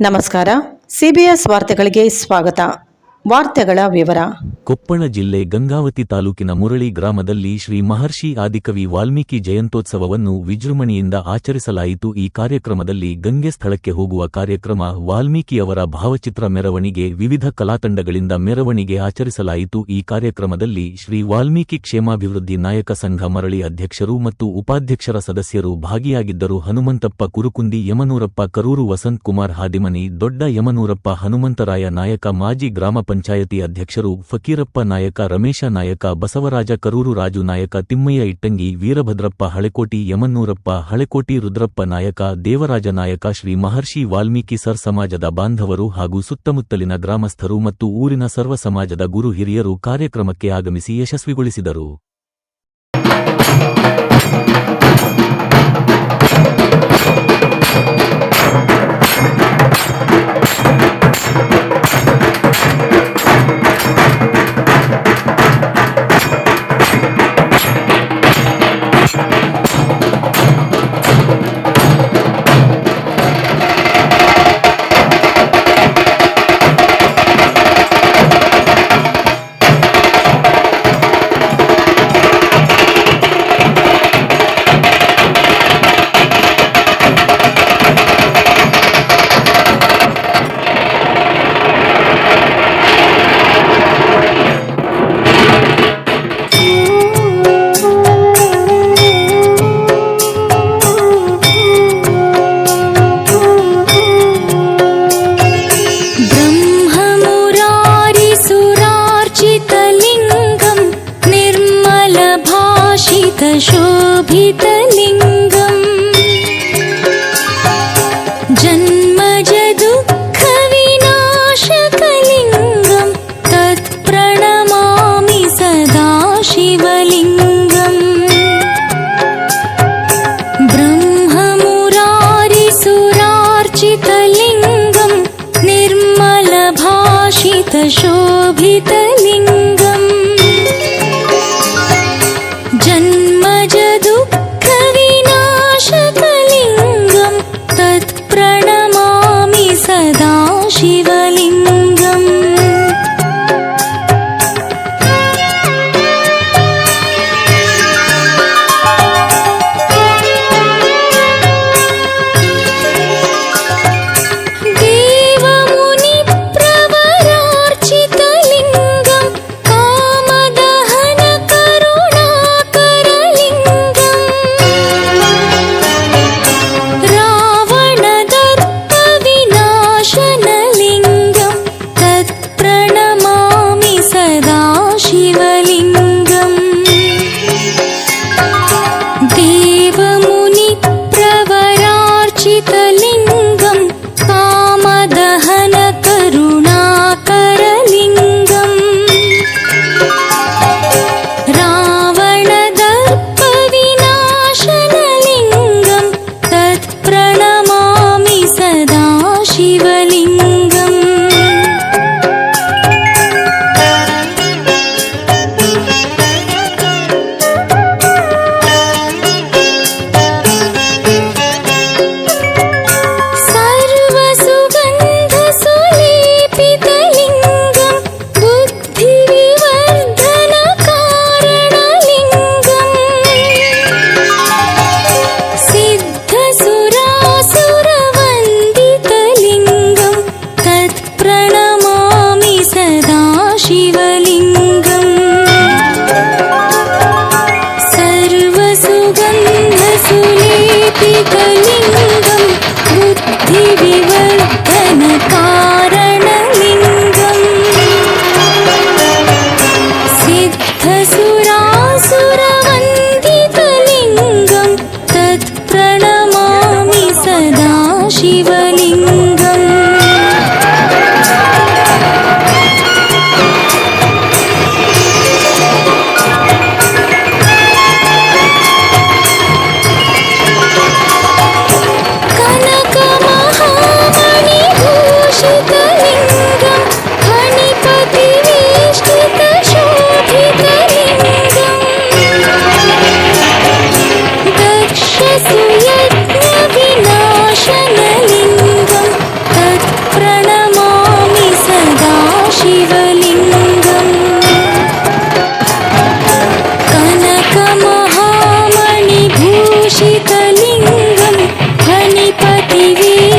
ನಮಸ್ಕಾರ. ಸಿಬಿಎಸ್ ವಾರ್ತೆಗಳಿಗೆ ಸ್ವಾಗತ. ವಾರ್ತೆಗಳ ವಿವರ. ಕೊಪ್ಪಳ ಜಿಲ್ಲೆ ಗಂಗಾವತಿ ತಾಲೂಕಿನ ಮುರಳಿ ಗ್ರಾಮದಲ್ಲಿ ಶ್ರೀ ಮಹರ್ಷಿ ಆದಿಕವಿ ವಾಲ್ಮೀಕಿ ಜಯಂತೋತ್ಸವವನ್ನು ವಿಜೃಂಭಣೆಯಿಂದ ಆಚರಿಸಲಾಯಿತು. ಈ ಕಾರ್ಯಕ್ರಮದಲ್ಲಿ ಗಂಗೆ ಸ್ಥಳಕ್ಕೆ ಹೋಗುವ ಕಾರ್ಯಕ್ರಮ ವಾಲ್ಮೀಕಿಯವರ ಭಾವಚಿತ್ರ ಮೆರವಣಿಗೆ, ವಿವಿಧ ಕಲಾತಂಡಗಳಿಂದ ಮೆರವಣಿಗೆ ಆಚರಿಸಲಾಯಿತು. ಈ ಕಾರ್ಯಕ್ರಮದಲ್ಲಿ ಶ್ರೀ ವಾಲ್ಮೀಕಿ ಕ್ಷೇಮಾಭಿವೃದ್ಧಿ ನಾಯಕ ಸಂಘ ಮರಳಿ ಅಧ್ಯಕ್ಷರು ಮತ್ತು ಉಪಾಧ್ಯಕ್ಷರ ಸದಸ್ಯರು ಭಾಗಿಯಾಗಿದ್ದರು. ಹನುಮಂತಪ್ಪ ಕುರುಕುಂದಿ, ಯಮನೂರಪ್ಪ ಕರೂರು, ವಸಂತ್ ಕುಮಾರ್ ಹಾದಿಮನಿ, ದೊಡ್ಡ ಯಮನೂರಪ್ಪ ಹನುಮಂತರಾಯ ನಾಯಕ, ಮಾಜಿ ಗ್ರಾಮ ಪಂಚಾಯತಿ ಅಧ್ಯಕ್ಷರು ಫಕೀರಪ್ಪ ನಾಯಕ, ರಮೇಶ ನಾಯಕ, ಬಸವರಾಜ ಕರೂರು ರಾಜು ನಾಯಕ, ತಿಮ್ಮಯ್ಯ ಇಟ್ಟಂಗಿ, ವೀರಭದ್ರಪ್ಪ ಹಳೆಕೋಟಿ, ಯಮನ್ನೂರಪ್ಪ ಹಳೆಕೋಟಿ, ರುದ್ರಪ್ಪ ನಾಯಕ, ದೇವರಾಜ ನಾಯಕ, ಶ್ರೀ ಮಹರ್ಷಿ ವಾಲ್ಮೀಕಿ ಸರ್ ಸಮಾಜದ ಬಾಂಧವರು ಹಾಗೂ ಸುತ್ತಮುತ್ತಲಿನ ಗ್ರಾಮಸ್ಥರು ಮತ್ತು ಊರಿನ ಸರ್ವ ಸಮಾಜದ ಗುರು ಹಿರಿಯರು ಕಾರ್ಯಕ್ರಮಕ್ಕೆ ಆಗಮಿಸಿ ಯಶಸ್ವಿಗೊಳಿಸಿದರು.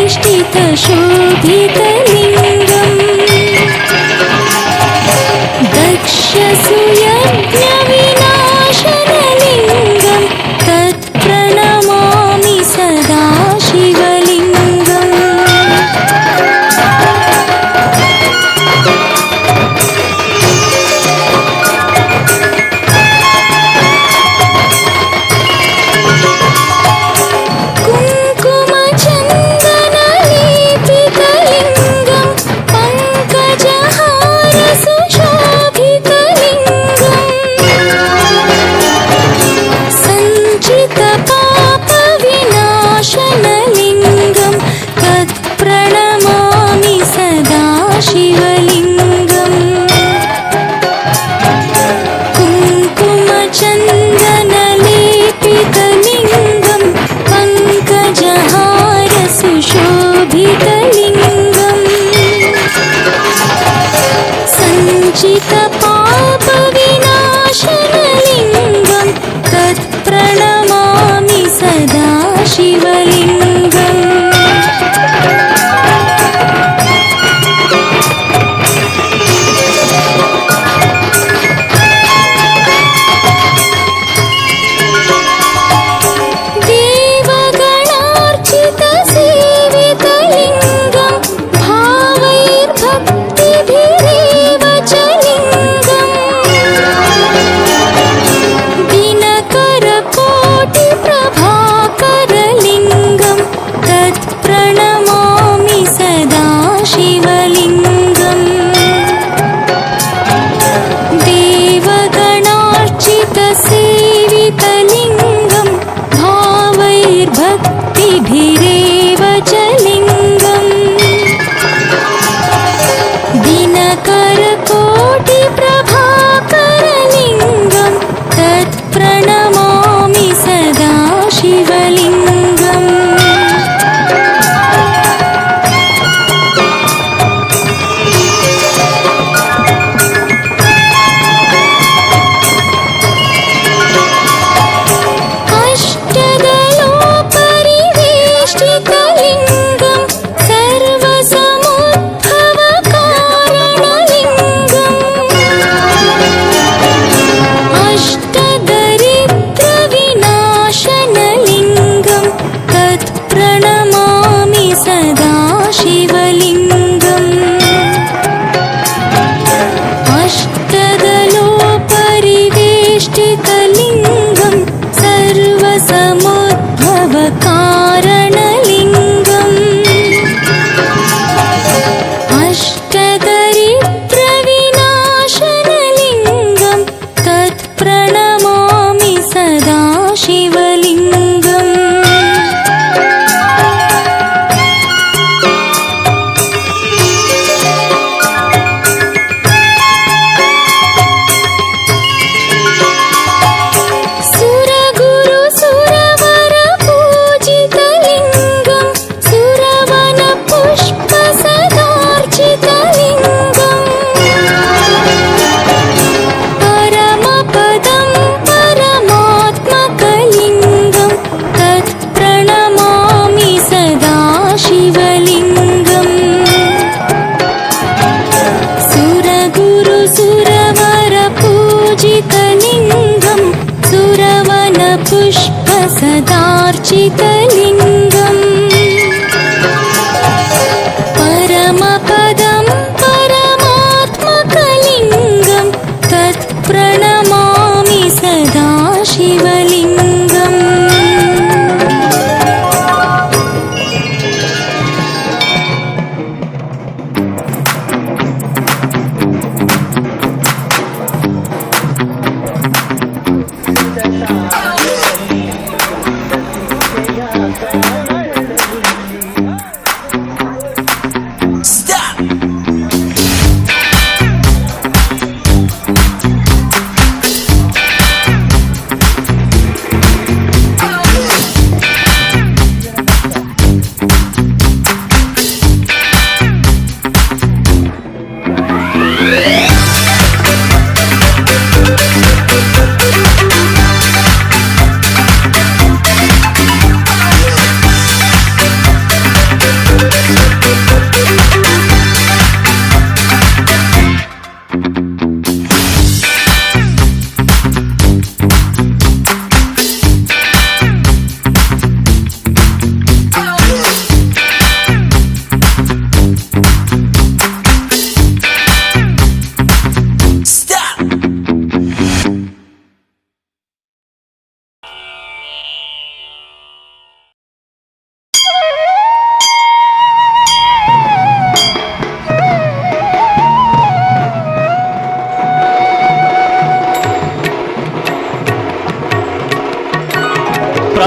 ष्टित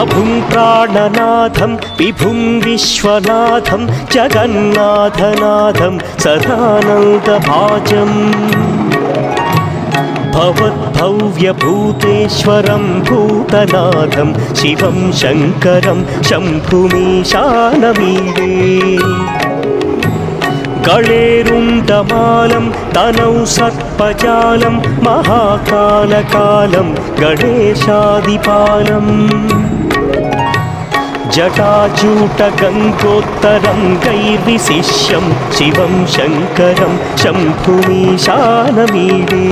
प्रभुं प्राणनाथं विभुं विश्वनाथं जगन्नाथनाथं सदानन्दभाजम् भवद्भव्यभूतेश्वरं भूतनाथं शिवं शङ्करं शम्भुमीशानमीडे गणेरुण्डमालं तनौ सर्पजालं महाकालकालं गणेशादिपालम् जटाजूटगङ्गोत्तरं गैर्विशिष्यं शिवं शङ्करं शम्भुमीशानमीडे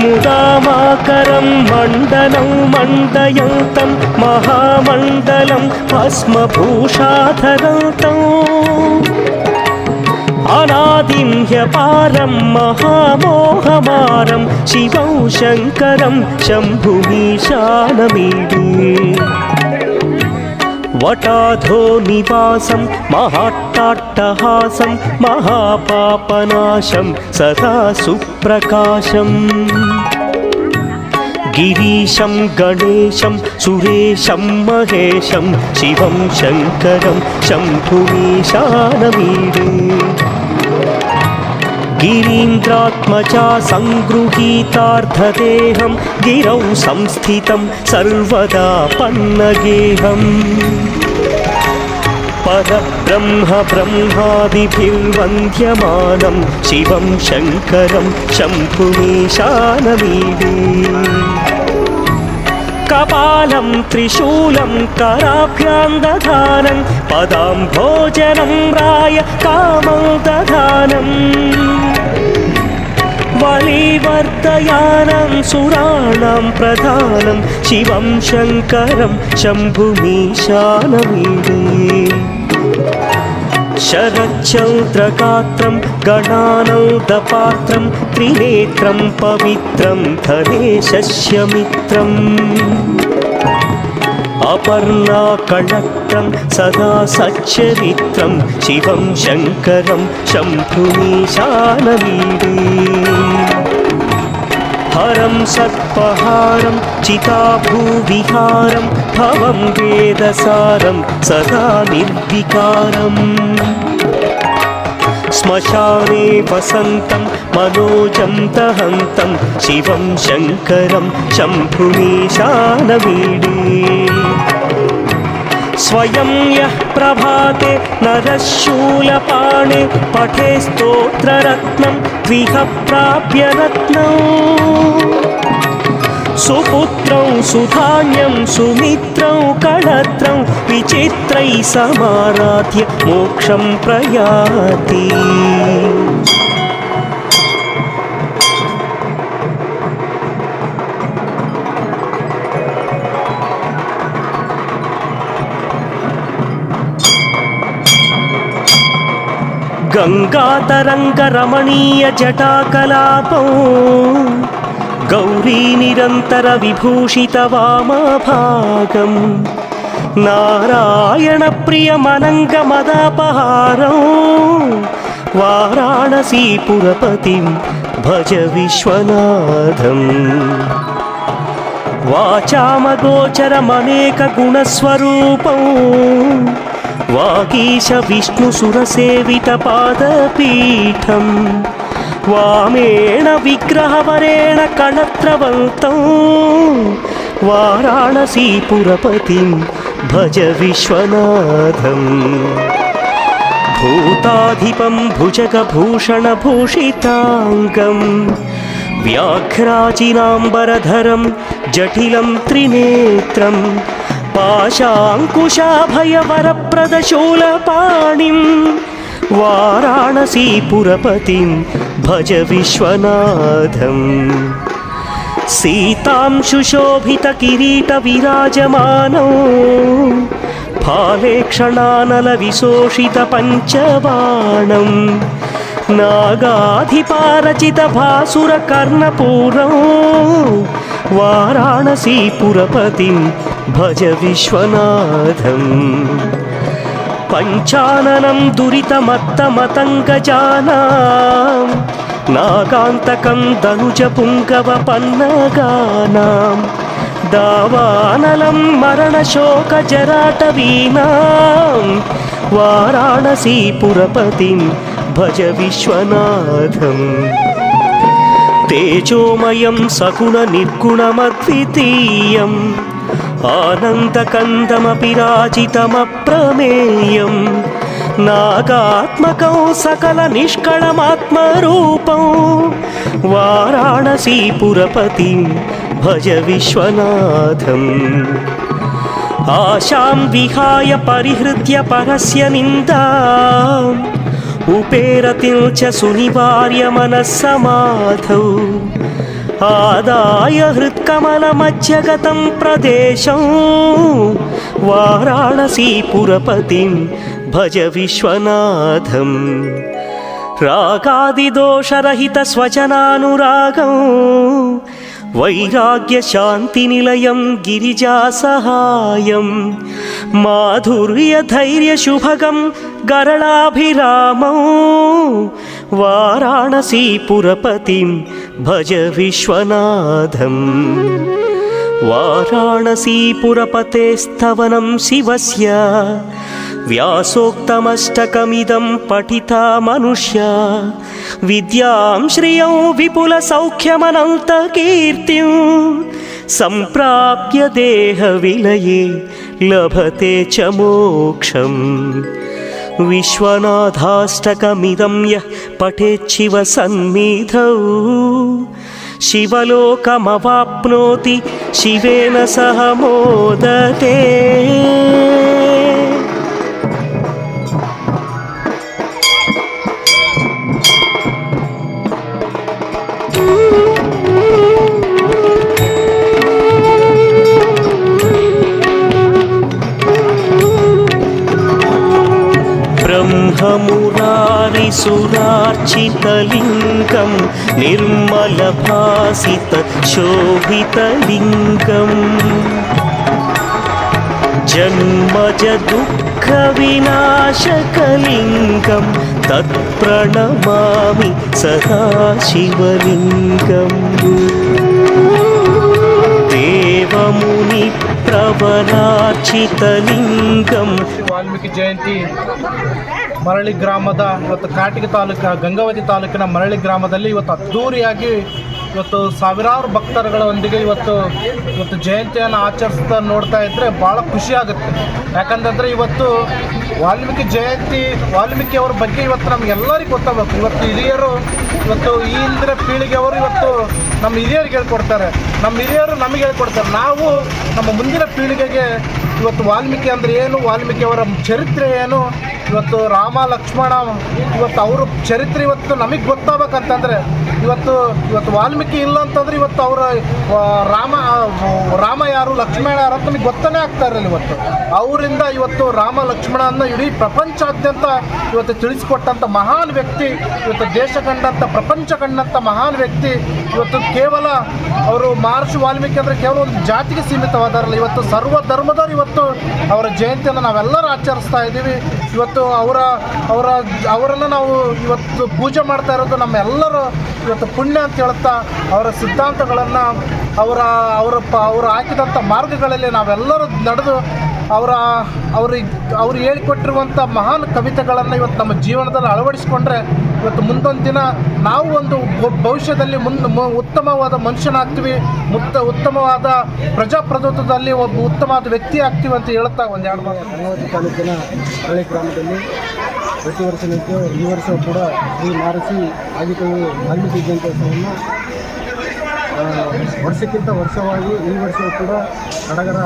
मुदामाकरं मण्डलं मण्डयन्तं महामण्डलं भस्मभूषाधरन्तम् अनादिं ह्यपारं महामोहमारं शिवं शङ्करं शम्भुमीशानमीडे వటాధో నివాసం మహాట్టాట్టహాసం మహాపాపనాశం సదా సుప్రకాశం. గిరీశం గణేశం సురేశం మహేశం శివం శంకరం శంభుమీశానమీడే. गिरीन्द्रात्मजा सङ्गृहीतार्थदेहं गिरौ संस्थितं सर्वदा पन्नगेहम् परब्रह्म ब्रह्मादिभिर्वन्द्यमानं शिवं शङ्करं शम्भुमीशानमीडे కపాలం త్రిశూలం కరాభ్యాందధానం పదాం భోజనం రాయ కామం దధానం వలీవర్తయానం సురాణం ప్రధానం శివం శంకరం శంభుమీశానమీడే शरच्चन्द्रगात्रं गणानौदपात्रं त्रिनेत्रं पवित्रं धनेशस्य मित्रम् अपर्णाकणक्त्रं सदा सच्चरित्रं शिवं शङ्करं शम्भुमीशानमीडे हरं सर्पहारं चिताभूविहारं भवं वेदसारं सदा निर्विकारम् श्मशाने वसन्तं मनोजं दहन्तं शिवं शङ्करं शम्भुमीशानमीडे स्वयं यः प्रभाते नरः शूलपाणे पठे स्तोत्ररत्नं द्विह प्राप्य रत्नम् सुपुत्रौ सुधान्यं सुमित्रौ कणत्रौ विचित्रैः समाराध्य मोक्षं प्रयाति गङ्गातरङ्गरमणीयजटाकलापौ गौरीनिरन्तरविभूषितवामभागम् नारायणप्रियमनङ्गमदापहारौ वाराणसीपुरपतिं भज विश्वनाथम् वाचामगोचरमनेकगुणस्वरूपौ वागीश विष्णुसुरसेवितपादपीठम् वामेण विग्रहवरेण कणत्रवन्तौ वाराणसीपुरपतिं भज विश्वनाथम् भूताधिपं भुजगभूषणभूषिताङ्गम् व्याघ्राजिनाम्बरधरं जटिलं त्रिनेत्रं पाशाङ्कुशाभयवरप्रदशूलपाणिं वाराणसीपुरपतिं भज विश्वनाथम् सीतां सुशोभितकिरीटविराजमानौ फाले क्षणानलविशोषितपञ्चबाणम् नागाधिपारचितभासुरकर्णपूरौ वाराणसीपुरपतिं भज विश्वनाथम् पञ्चाननं दुरितमत्तमतङ्गजानां नागान्तकं दनुजपुङ्गवपन्नगानां दावानलं मरणशोकजराटवीनां वाराणसीपुरपतिं भज विश्वनाथम् तेजोमयं सगुणनिर्गुणमद्वितीयम् आनन्दकन्दमपि राजितमप्रमेयं नागात्मकं सकलनिष्कळमात्मरूपं वाराणसीपुरपतिं भज विश्वनाथम् आशां विहाय परिहृत्य परस्य निन्दाम् उपेरतिं च सुनिवार्य मनस्समाधौ आदाय हृत्कमलमध्यगतं प्रदेशं वाराणसीपुरपतिं भज विश्वनाथम् रागादिदोषरहितस्वजनानुरागम् वैराग्यशान्तिनिलयं गिरिजासहायं माधुर्यधैर्यशुभगं गरलाभिरामौ वाराणसीपुरपतिं भज विश्वनाथम् वाराणसीपुरपतेस्तवनं शिवस्य व्यासोक्तमष्टकमिदं पठिता मनुष्या विद्यां श्रियं विपुलसौख्यमनन्तकीर्तिं सम्प्राप्य देहविलये लभते च मोक्षम् విశ్వనాథాష్టకమిదం యః పఠేచ్ఛివ సన్నిధౌ. శివలోకమవాప్నోతి శివేన సహ మోదతే. वाञ्छितलिङ्गं निर्मलभासितशोभितलिङ्गम् जन्मजदुःखविनाशकलिङ्गं तत्प्रणमामि सदा शिवलिङ्गम् देवमुनिप्रवराचितलिङ्गम् वाल्मीकि जयन्ती ಮರಳಿ ಗ್ರಾಮದ ಇವತ್ತು ಕಾಟಿಗೆ ತಾಲೂಕು, ಗಂಗಾವತಿ ತಾಲೂಕಿನ ಮರಳಿ ಗ್ರಾಮದಲ್ಲಿ ಇವತ್ತು ಅದ್ದೂರಿಯಾಗಿ ಇವತ್ತು ಸಾವಿರಾರು ಭಕ್ತರುಗಳೊಂದಿಗೆ ಇವತ್ತು ಇವತ್ತು ಜಯಂತಿಯನ್ನು ಆಚರಿಸ್ತಾ ನೋಡ್ತಾ ಇದ್ದರೆ ಭಾಳ ಖುಷಿ ಆಗುತ್ತೆ. ಯಾಕಂತಂದರೆ ಇವತ್ತು ವಾಲ್ಮೀಕಿ ಜಯಂತಿ ವಾಲ್ಮೀಕಿ ಅವ್ರ ಬಗ್ಗೆ ಇವತ್ತು ನಮಗೆಲ್ಲರಿಗೂ ಗೊತ್ತಾಗಬೇಕು. ಇವತ್ತು ಹಿರಿಯರು, ಇವತ್ತು ಈ ಹಿಂದಿನ ಪೀಳಿಗೆಯವರು ಇವತ್ತು ನಮ್ಮ ಹಿರಿಯರಿಗೆ ಹೇಳ್ಕೊಡ್ತಾರೆ. ನಮ್ಮ ಹಿರಿಯರು ನಮಗೆ ಹೇಳ್ಕೊಡ್ತಾರೆ. ನಾವು ನಮ್ಮ ಮುಂದಿನ ಪೀಳಿಗೆಗೆ ಇವತ್ತು ವಾಲ್ಮೀಕಿ ಅಂದರೆ ಏನು? ವಾಲ್ಮೀಕಿ ಅವರ ಚರಿತ್ರೆ ಏನು? ಇವತ್ತು ರಾಮ ಲಕ್ಷ್ಮಣ, ಇವತ್ತು ಅವ್ರ ಚರಿತ್ರೆ ಇವತ್ತು ನಮಗೆ ಗೊತ್ತಾಗಬೇಕಂತಂದರೆ, ಇವತ್ತು ಇವತ್ತು ವಾಲ್ಮೀಕಿ ಇಲ್ಲ ಅಂತಂದ್ರೆ ಇವತ್ತು ಅವರ ರಾಮ ರಾಮ ಯಾರು, ಲಕ್ಷ್ಮಣ ಯಾರು ಅಂತ ನಮಗೆ ಗೊತ್ತನೇ ಆಗ್ತಾ ಇರಲಿಲ್ಲ ಇವತ್ತು. ಅವರಿಂದ ಇವತ್ತು ರಾಮ ಲಕ್ಷ್ಮಣ ಅನ್ನ ಇಡೀ ಪ್ರಪಂಚಾದ್ಯಂತ ಇವತ್ತು ತಿಳಿಸಿಕೊಟ್ಟಂಥ ಮಹಾನ್ ವ್ಯಕ್ತಿ, ಇವತ್ತು ದೇಶ ಕಂಡಂಥ ಪ್ರಪಂಚ ಕಂಡಂಥ ಮಹಾನ್ ವ್ಯಕ್ತಿ, ಇವತ್ತು ಕೇವಲ ಅವರು ಮಹರ್ಷಿ ವಾಲ್ಮೀಕಿ ಅಂದರೆ ಕೇವಲ ಒಂದು ಜಾತಿಗೆ ಸೀಮಿತವಾದಾರಲ್ಲ, ಇವತ್ತು ಸರ್ವ ಧರ್ಮದವರು ಅವರ ಜಯಂತಿಯನ್ನು ನಾವೆಲ್ಲರೂ ಆಚರಿಸ್ತಾ ಇದ್ದೀವಿ. ಇವತ್ತು ಅವರ ಅವರ, ಅವರನ್ನು ನಾವು ಇವತ್ತು ಪೂಜೆ ಮಾಡ್ತಾ ಇರೋದು ನಮ್ಮೆಲ್ಲರೂ ಇವತ್ತು ಪುಣ್ಯ ಅಂತ ಹೇಳ್ತಾ ಅವರ ಸಿದ್ಧಾಂತಗಳನ್ನು, ಅವರ ಅವರ ಪ, ಅವರು ಹಾಕಿದಂಥ ಮಾರ್ಗಗಳಲ್ಲಿ ನಾವೆಲ್ಲರೂ ನಡೆದು ಅವರ ಅವ್ರಿಗೆ ಅವ್ರು ಹೇಳಿಕೊಟ್ಟಿರುವಂಥ ಮಹಾನ್ ಕವಿತೆಗಳನ್ನು ಇವತ್ತು ನಮ್ಮ ಜೀವನದಲ್ಲಿ ಅಳವಡಿಸಿಕೊಂಡ್ರೆ ಇವತ್ತು ಮುಂದೊಂದು ದಿನ ನಾವು ಒಂದು ಭವಿಷ್ಯದಲ್ಲಿ ಮುಂದೆ ಉತ್ತಮವಾದ ಮನುಷ್ಯನಾಗ್ತೀವಿ ಮುತ್ತ ಉತ್ತಮವಾದ ಪ್ರಜಾಪ್ರಭುತ್ವದಲ್ಲಿ ಒಬ್ಬ ಉತ್ತಮವಾದ ವ್ಯಕ್ತಿ ಆಗ್ತೀವಿ ಅಂತ ಹೇಳ್ತಾ ಒಂದು ಎರಡು ಮಾತು. ತಾಲೂಕಿನ ಹಳ್ಳಿ ಗ್ರಾಮದಲ್ಲಿ ಪ್ರತಿ ವರ್ಷದಂತೆ ಈ ವರ್ಷ ಕೂಡ ಈ ಮಾರಿಸಿ ಆದಿಕವಿ ವಾಲ್ಮೀಕಿ ಜಯಂತ್ಯೋತ್ಸವವನ್ನು ಆ, ವರ್ಷಕ್ಕಿಂತ ವರ್ಷವಾಗಿ ಈ ವರ್ಷವೂ ಕೂಡ ಸಡಗರ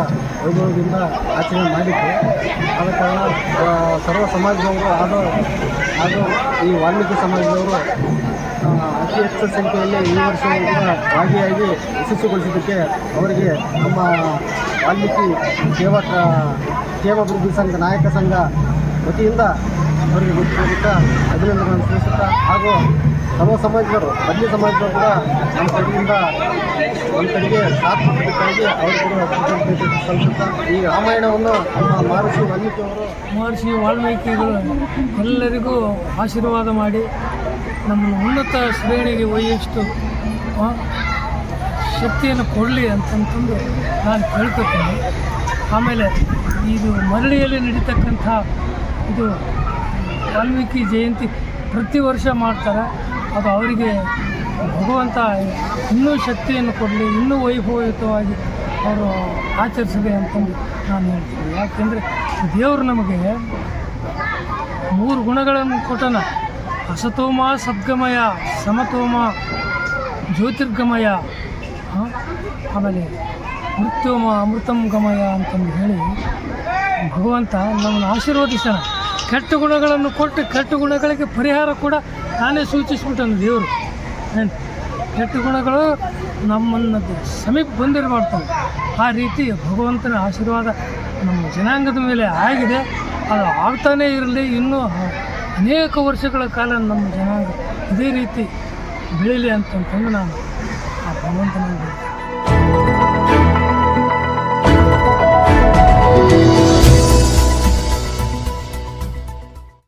ವೈಭವದಿಂದ ಆಚರಣೆ ಮಾಡಿದ್ದು. ಆದ ಕಾರಣ ಸರ್ವ ಸಮಾಜದವರು ಆದ ಹಾಗೂ ಈ ವಾಲ್ಮೀಕಿ ಸಮಾಜದವರು ಅತಿ ಹೆಚ್ಚು ಸಂಖ್ಯೆಯಲ್ಲಿ ಈ ವರ್ಷವೂ ಕೂಡ ಭಾಗಿಯಾಗಿ ಯಶಸ್ವಿಗೊಳಿಸಿದ್ದಕ್ಕೆ ಅವರಿಗೆ ನಮ್ಮ ವಾಲ್ಮೀಕಿ ಸೇವಾ ಸೇವಾಭಿವೃದ್ಧಿ ಸಂಘ ನಾಯಕ ಸಂಘ ವತಿಯಿಂದ ಅವರಿಗೆ ಗೊತ್ತಿರುತ್ತಾ ಅಭಿನಂದನೆಗಳನ್ನು ಸಲ್ಲಿಸುತ್ತಾ ಹಾಗೂ ಸರ್ವ ಸಮಾಜದವರು ಬದ್ಲಿ ಸಮಾಜದವರು ಕೂಡ ನಮ್ಮ ಕಡೆಯಿಂದ ನಮ್ಮ ಕಡೆಗೆ ಸಾಥ್ ಕೊಡಬೇಕಾಗಿ ಅವರು ಕೂಡ ಈ ರಾಮಾಯಣವನ್ನು ನಮ್ಮ ಮಹರ್ಷಿ ವಾಲ್ಮೀಕಿ ಅವರು ಮಹರ್ಷಿ ವಾಲ್ಮೀಕಿಗಳು ಎಲ್ಲರಿಗೂ ಆಶೀರ್ವಾದ ಮಾಡಿ ನಮ್ಮನ್ನು ಉನ್ನತ ಶ್ರೇಣಿಗೆ ಒಯ್ಯಷ್ಟು ಶಕ್ತಿಯನ್ನು ಕೊಡಲಿ ಅಂತಂತಂದು ನಾನು ಕೇಳ್ಕೊತೀನಿ. ಆಮೇಲೆ ಇದು ಮರಳಿಯಲ್ಲಿ ನಡೀತಕ್ಕಂಥ ಇದು ವಾಲ್ಮೀಕಿ ಜಯಂತಿ ಪ್ರತಿ ವರ್ಷ ಮಾಡ್ತಾರೆ. ಅದು ಅವರಿಗೆ ಭಗವಂತ ಇನ್ನೂ ಶಕ್ತಿಯನ್ನು ಕೊಡಲಿ, ಇನ್ನೂ ವೈಭವಯುತವಾಗಿ ಅವರು ಆಚರಿಸಿದೆ ಅಂತಂದು ನಾನು ಹೇಳ್ತೀನಿ. ಯಾಕೆಂದರೆ ದೇವರು ನಮಗೆ ಮೂರು ಗುಣಗಳನ್ನು ಕೊಟ್ಟನ. ಅಸತೋಮ, ಸದ್ಗಮಯ, ಸಮತೋಮ, ಜ್ಯೋತಿರ್ಗಮಯ ಆಮೇಲೆ ಮೃತ್ಯೋಮ, ಅಮೃತಂ ಗಮಯ ಅಂತಂದು ಹೇಳಿ ಭಗವಂತ ನಮ್ಮನ್ನು ಆಶೀರ್ವದಿಸ್ತಾನೆ ಕೆಟ್ಟ ಗುಣಗಳನ್ನು ಕೊಟ್ಟು ಕೆಟ್ಟ ಗುಣಗಳಿಗೆ ಪರಿಹಾರ ಕೂಡ ನಾನೇ ಸೂಚಿಸ್ಬಿಟ್ಟನು ದೇವರು. ಕೆಟ್ಟ ಗುಣಗಳು ನಮ್ಮನ್ನು ಸಮೀಪ ಬಂದಿರಬಾರ್ದು. ಆ ರೀತಿ ಭಗವಂತನ ಆಶೀರ್ವಾದ ನಮ್ಮ ಜನಾಂಗದ ಮೇಲೆ ಆಗಿದೆ. ಅದು ಆಗ್ತಾನೇ ಇರಲಿ. ಇನ್ನೂ ಅನೇಕ ವರ್ಷಗಳ ಕಾಲ ನಮ್ಮ ಜನಾಂಗ ಇದೇ ರೀತಿ ಬೆಳೀಲಿ ಅಂತಂತಂದು ನಾನು ಆ ಭಗವಂತನ